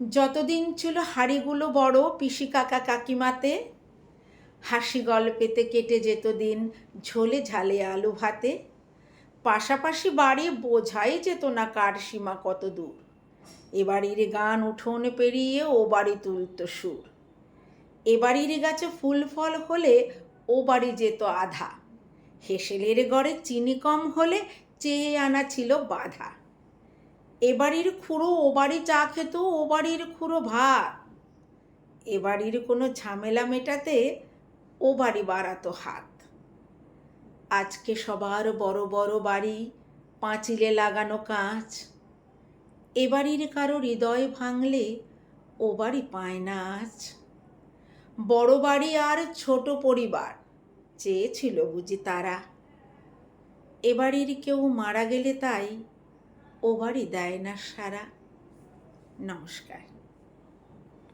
যতদিন ছিল হাড়িগুলো বড় পিসি কাকা কাকিমাতে, হাসি গল্পেতে কেটে যেত দিন ঝোলে ঝালে আলু ভাতে। পাশাপাশি বাড়ি বোঝাই যেত না কার সীমা কত দূর। এ বাড়ির গান উঠোন পেরিয়ে ও বাড়ি তুলত সুর। এ বাড়ির গাছে ফুল ফল হলে ও বাড়ি যেত আধা। হেসেলের গড়ে চিনি কম হলে চেয়ে আনা ছিল বাধা। এ বাড়ির খুঁড়ো, ও বাড়ি চা খেত, ও বাড়ির খুঁড়ো ভাত। এ বাড়ির কোনো ঝামেলা মেটাতে ও বাড়ি বাড়াতো হাত। আজকে সবার বড় বড় বাড়ি, পাঁচিলে লাগানো কাঁচ। এ বাড়ির কারও হৃদয় ভাঙলে ও বাড়ি পায় না আজ। বড় বাড়ি আর ছোট পরিবার, চেয়েছিল বুঝি তারা। এ বাড়ির কেউ মারা গেলে তাই ও বাড়ি দেয় না সারা। নমস্কার।